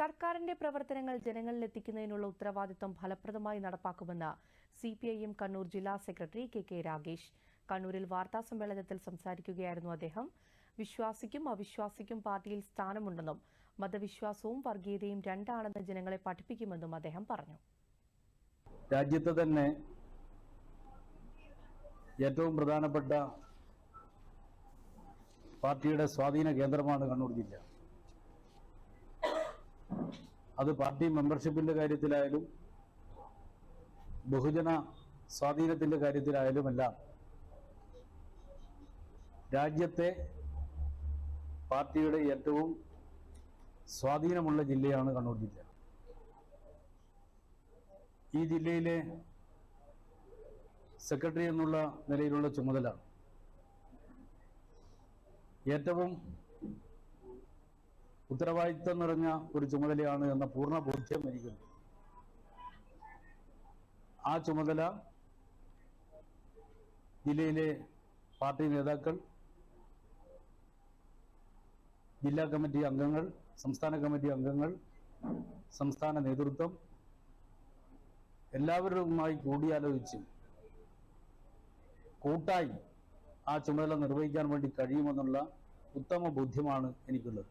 സർക്കാരിന്റെ പ്രവർത്തനങ്ങൾ ജനങ്ങളിൽ എത്തിക്കുന്നതിനുള്ള ഉത്തരവാദിത്തം ഫലപ്രദമായി നടപ്പാക്കുമെന്ന് C P I M Kannur ജില്ലാ സെക്രട്ടറി കെ കെ രാഗേഷ് കണ്ണൂരിൽ വാർത്താ സമ്മേളനത്തിൽ സംസാരിക്കുകയായിരുന്നു അദ്ദേഹം. വിശ്വാസിക്കും അവിശ്വാസിക്കും പാർട്ടിയിൽ സ്ഥാനമുണ്ടെന്നും മതവിശ്വാസവും വർഗീയതയും രണ്ടാണെന്ന് ജനങ്ങളെ പഠിപ്പിക്കുമെന്നും അദ്ദേഹം പറഞ്ഞു. രാജ്യത്ത് തന്നെ ഏറ്റവും പ്രധാനപ്പെട്ട പാർട്ടിയുടെ സ്വാധീന കേന്ദ്രമാണ് കണ്ണൂർ ജില്ല. അത് പാർട്ടി മെമ്പർഷിപ്പിന്റെ കാര്യത്തിലായാലും ബഹുജന സ്വാധീനത്തിന്റെ കാര്യത്തിലായാലും എല്ലാം രാജ്യത്തെ പാർട്ടിയുടെ ഏറ്റവും സ്വാധീനമുള്ള ജില്ലയാണ് കണ്ണൂർ ജില്ല. ഈ ജില്ലയിലെ സെക്രട്ടറി എന്നുള്ള നിലയിലുള്ള ചുമതല ഏറ്റവും ഉത്തരവാദിത്തം നിറഞ്ഞ ഒരു ചുമതലയാണ് എന്ന പൂർണ ബോധ്യം എനിക്കുണ്ട്. ആ ചുമതല ജില്ലയിലെ പാർട്ടി നേതാക്കൾ ജില്ലാ കമ്മിറ്റി അംഗങ്ങൾ സംസ്ഥാന കമ്മിറ്റി അംഗങ്ങൾ സംസ്ഥാന നേതൃത്വം എല്ലാവരുമായി കൂടിയാലോചിച്ച് കൂട്ടായി ആ ചുമതല നിർവഹിക്കാൻ വേണ്ടി കഴിയുമെന്നുള്ള ഉത്തമ ബോധ്യമാണ് എനിക്കുള്ളത്.